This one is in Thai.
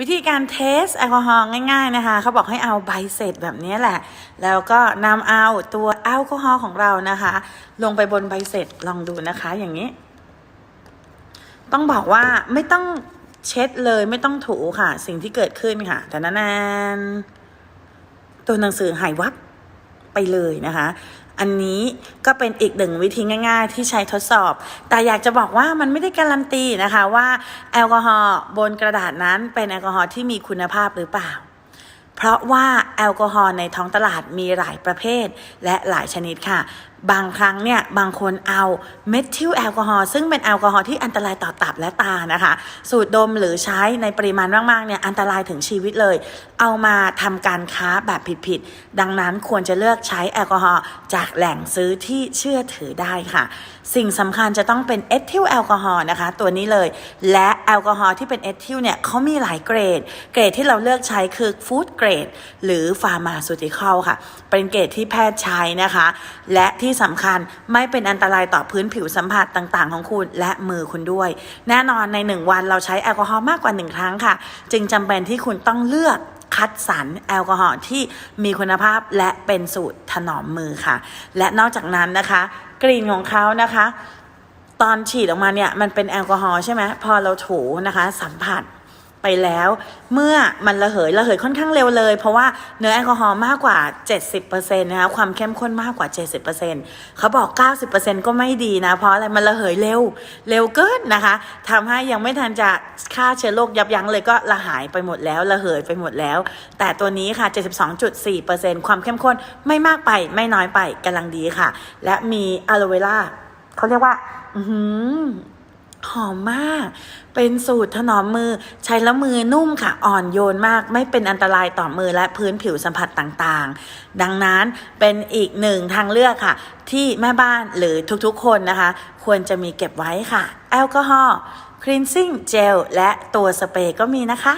วิธีการเทสแอลกอฮอล์ง่ายๆนะคะ เขาบอกให้เอาใบเสร็จแบบนี้แหละ แล้วก็นำเอาตัวแอลกอฮอล์ของเรานะคะ ลงไปบนใบเสร็จลองดูนะคะ อย่างนี้ ต้องบอกว่าไม่ต้องเช็ดเลยไม่ต้องถูค่ะ สิ่งที่เกิดขึ้นค่ะ แต่นานตัวหนังสือหายวับไปเลยนะคะ อันนี้ก็เป็นอีกหนึ่งวิธีง่าย ๆ ที่ใช้ทดสอบ แต่อยากจะบอกว่ามันไม่ได้การันตีนะคะว่าแอลกอฮอล์บนกระดาษนั้นเป็นแอลกอฮอล์ที่มีคุณภาพหรือเปล่า เพราะว่าแอลกอฮอล์ในท้องตลาดมีหลายประเภทและหลายชนิดค่ะบางครั้งเนี่ยบางคนเอาเมทิลแอลกอฮอล์ซึ่งเป็นแอลกอฮอล์ที่อันตรายต่อตับและตานะคะ สูดดมหรือใช้ในปริมาณมากๆเนี่ยอันตรายถึงชีวิตเลย เอามาทำการค้าแบบผิดๆ ดังนั้นควรจะเลือกใช้แอลกอฮอล์จากแหล่งซื้อที่เชื่อถือได้ค่ะ สิ่งสำคัญจะต้องเป็นเอทิลแอลกอฮอล์นะคะตัวนี้เลย และแอลกอฮอล์ที่เป็นเอทิลเนี่ยเขามีหลายเกรด เกรดที่เราเลือกใช้คือฟู้ดเกรดหรือฟาร์มาซูติคอลค่ะ เป็นเกรดที่แพทย์ใช้นะคะ และที่สำคัญไม่เป็นอันตรายต่อพื้นผิวสัมผัสต่างๆ ของคุณและมือคุณด้วย แน่นอนในหนึ่งวันเราใช้แอลกอฮอล์มากกว่าหนึ่งครั้งค่ะ จึงจำเป็นที่คุณต้องเลือกคัดสรรแอลกอฮอล์ที่มีคุณภาพและเป็นสูตรถนอมมือค่ะ และนอกจากนั้นนะคะ กลิ่นของเขานะคะ ตอนฉีดออกมาเนี่ยมันเป็นแอลกอฮอล์ใช่ไหมพอเราถูนะคะ สัมผัส ไปแล้ว เมื่อมันระเหยระเหยค่อนข้างเร็วเลย เพราะว่าเนื้อแอลกอฮอล์มากกว่า 70%นะคะความเข้มข้นมากกว่า 70%เขาบอก 90%ก็ไม่ดีนะ เพราะอะไรมันระเหยเร็วเร็วเกินนะคะทำให้ยังไม่ทันจะฆ่าเชื้อโรคยับยั้งเลยก็ระหายไปหมดแล้วระเหยไปหมดแล้ว แต่ตัวนี้ค่ะ 72.4%ความเข้มข้นไม่มากไปไม่น้อยไปกำลังดีค่ะ และมีอะโลเวล่าเขาเรียกว่า อื หอมมาก เป็นสูตรถนอมมือ ใช้แล้วมือนุ่มค่ะ อ่อนโยนมาก ไม่เป็นอันตรายต่อมือและพื้นผิวสัมผัสต่างๆ ดังนั้นเป็นอีกหนึ่งทางเลือกค่ะ ที่แม่บ้านหรือทุกๆคนนะคะ ควรจะมีเก็บไว้ค่ะ แอลกอฮอล์คลีนซิ่งเจลและตัวสเปรย์ก็มีนะคะ